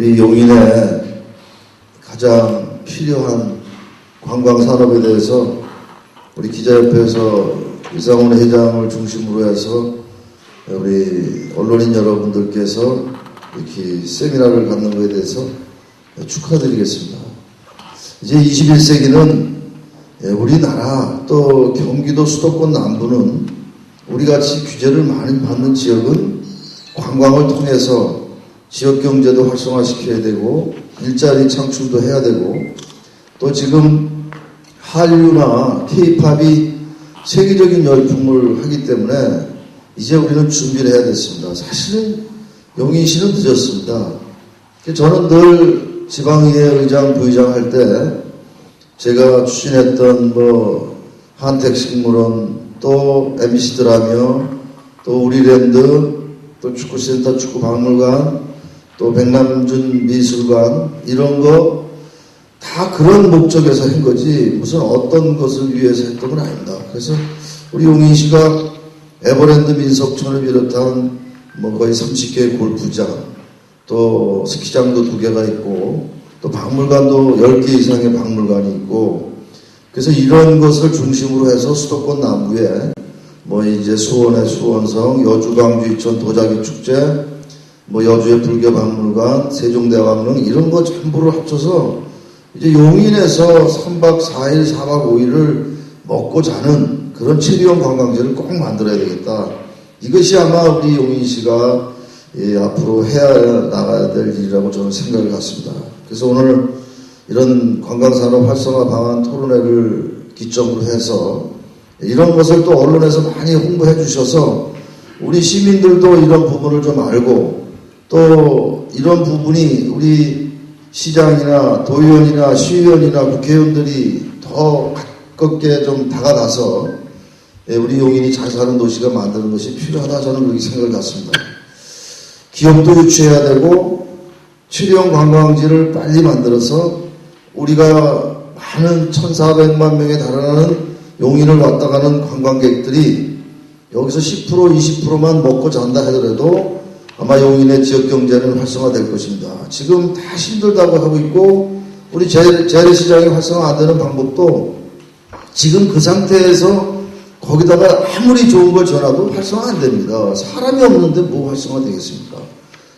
우리 용인에 가장 필요한 관광 산업에 대해서 우리 기자협회에서 이상훈 회장을 중심으로 해서 우리 언론인 여러분들께서 이렇게 세미나를 갖는 것에 대해서 축하드리겠습니다. 이제 21세기는 우리나라 또 경기도 수도권 남부는 우리 같이 규제를 많이 받는 지역은 관광을 통해서 지역 경제도 활성화시켜야 되고 일자리 창출도 해야 되고 또 지금 한류나 케이팝이 세계적인 열풍을 하기 때문에 이제 우리는 준비를 해야 됐습니다. 사실은 용인시는 늦었습니다. 저는 늘 지방의회 의장, 부의장 할 때 제가 추진했던 뭐 한택식물원 또 MBC 드라며 또 우리랜드 또 축구센터 축구박물관 또 백남준 미술관 이런 거 다 그런 목적에서 한 거지 무슨 어떤 것을 위해서 했던 건 아닙니다. 그래서 우리 용인시가 에버랜드 민속촌을 비롯한 뭐 거의 30개의 골프장 또 스키장도 두 개가 있고 또 박물관도 10개 이상의 박물관이 있고 그래서 이런 것을 중심으로 해서 수도권 남부에 뭐 이제 수원의 수원성, 여주 광주 이천 도자기 축제, 뭐 여주의 불교 박물관, 세종대왕릉 이런 거 전부를 합쳐서 이제 용인에서 3박 4일, 4박 5일을 먹고 자는 그런 체리형 관광지를 꼭 만들어야 되겠다. 이것이 아마 우리 용인시가 예, 앞으로 해야 나가야 될 일이라고 저는 생각을 갖습니다. 그래서 오늘 이런 관광산업 활성화 방안 토론회를 기점으로 해서 이런 것을 또 언론에서 많이 홍보해 주셔서 우리 시민들도 이런 부분을 좀 알고 또 이런 부분이 우리 시장이나 도의원이나 시의원이나 국회의원들이 더 가깝게 좀 다가가서 예, 우리 용인이 잘 사는 도시가 만드는 것이 필요하다 저는 그렇게 생각을 갖습니다. 기업도 유치해야 되고 출형 관광지를 빨리 만들어서 우리가 많은 1,400만 명에 달하는 용인을 왔다 가는 관광객들이 여기서 10% 20%만 먹고 잔다 하더라도 아마 용인의 지역 경제는 활성화될 것입니다. 지금 다 힘들다고 하고 있고 우리 재래시장이 활성화 안 되는 방법도 지금 그 상태에서 거기다가 아무리 좋은 걸 전화도 활성화 안 됩니다. 사람이 없는데 뭐 활성화 되겠습니까?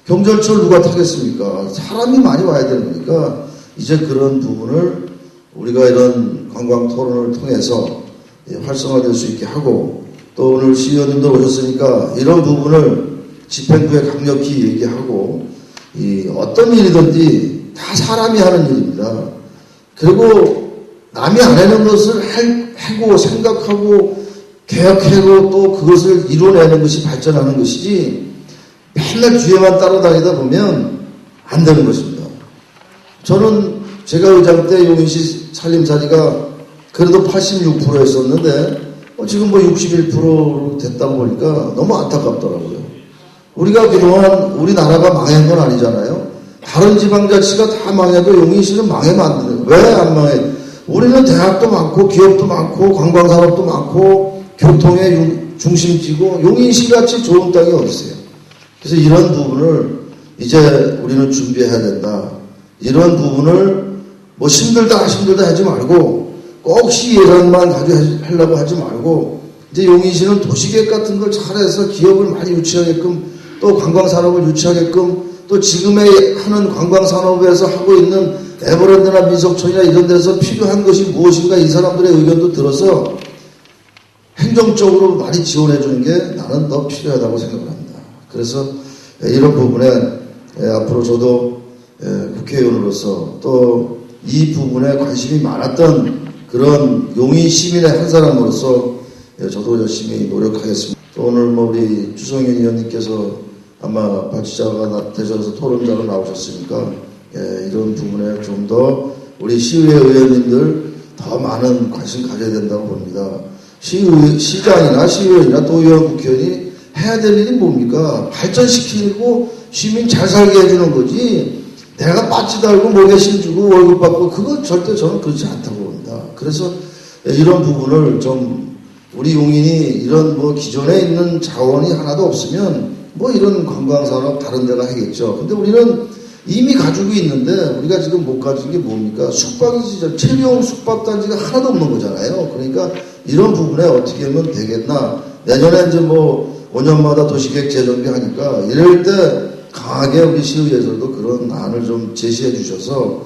경전철 누가 타겠습니까? 사람이 많이 와야 되는 거니까 이제 그런 부분을 우리가 이런 관광 토론을 통해서 예, 활성화될 수 있게 하고 또 오늘 시의원님도 오셨으니까 이런 부분을 집행부에 강력히 얘기하고 이 어떤 일이든지 다 사람이 하는 일입니다. 그리고 남이 안 하는 것을 하고 생각하고 계획하고 또 그것을 이뤄내는 것이 발전하는 것이지 맨날 뒤에만 따라다니다 보면 안 되는 것입니다. 저는 제가 의장 때 용인시 살림살이가 그래도 86%였었는데 어 지금 뭐 61% 됐다 보니까 너무 안타깝더라고요. 우리가 그동안 우리나라가 망한 건 아니잖아요. 다른 지방자치가 다 망해도 용인시는 망하면 안 돼요. 왜안 망해? 우리는 대학도 많고 기업도 많고 관광산업도 많고 교통의 중심지고 용인시 같이 좋은 땅이 어딨어요. 그래서 이런 부분을 이제 우리는 준비해야 된다. 이런 부분을 뭐 힘들다 힘들다 하지 말고 꼭 시 예산만 가지고 하려고 하지 말고 이제 용인시는 도시계획 같은 걸 잘해서 기업을 많이 유치하게끔 또 관광산업을 유치하게끔 또 지금의 하는 관광산업에서 하고 있는 에버랜드나 민속촌이나 이런 데서 필요한 것이 무엇인가 이 사람들의 의견도 들어서 행정적으로 많이 지원해 주는 게 나는 더 필요하다고 생각을 합니다. 그래서 이런 부분에 앞으로 저도 국회의원으로서 또 이 부분에 관심이 많았던 그런 용인 시민의 한 사람으로서 저도 열심히 노력하겠습니다. 또 오늘 뭐 우리 주성현 의원님께서 아마 발치자가 되셔서 토론자로 나오셨으니까 이런 부분에 좀 더 우리 시의회 의원님들 더 많은 관심 가져야 된다고 봅니다. 시의, 시장이나 시의원이나 도의원 국회의원이 해야 될 일이 뭡니까? 발전시키고 시민 잘 살게 해주는 거지. 내가 빠지 달고 목에 심주고 월급 받고 그건 절대 저는 그렇지 않다고 봅니다. 그래서 이런 부분을 좀 우리 용인이 이런 뭐 기존에 있는 자원이 하나도 없으면 뭐 이런 관광산업 다른 데가 하겠죠. 근데 우리는 이미 가지고 있는데 우리가 지금 못 가진 게 뭡니까? 숙박이지 저 체리용 숙박단지가 하나도 없는 거잖아요. 그러니까 이런 부분에 어떻게 하면 되겠나? 내년에 이제 뭐 5년마다 도시계획 재정비 하니까 이럴 때 강하게 우리 시의회에서도 그런 안을 좀 제시해 주셔서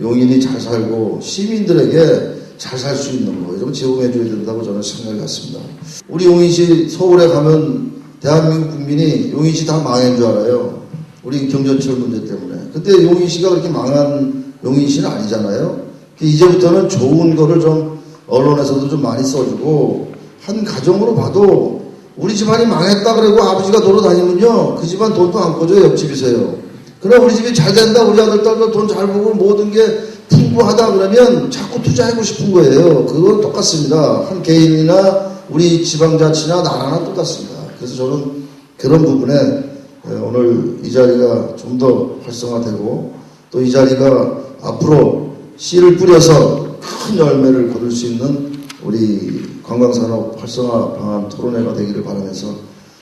용인이 잘 살고 시민들에게 잘 살 수 있는 거좀 제공해 줘야 된다고 저는 생각을 갖습니다. 우리 용인시 서울에 가면 대한민국 국민이 용인시 다 망한 줄 알아요. 우리 경전철 문제 때문에. 근데 용인시가 그렇게 망한 용인시는 아니잖아요. 이제부터는 좋은 거를 좀 언론에서도 좀 많이 써주고 한 가정으로 봐도 우리 집안이 망했다 그러고 아버지가 돌아다니면요 그 집안 돈도 안 꺼줘요 옆집이세요. 그러나 우리 집이 잘 된다 우리 아들 딸도 돈잘 벌고 모든 게 풍부하다 그러면 자꾸 투자하고 싶은 거예요. 그건 똑같습니다. 한 개인이나 우리 지방자치나 나라나 똑같습니다. 그래서 저는 그런 부분에 에, 오늘 이 자리가 좀 더 활성화되고 또 이 자리가 앞으로 씨를 뿌려서 큰 열매를 거둘 수 있는 우리 관광산업 활성화 방안 토론회가 되기를 바라면서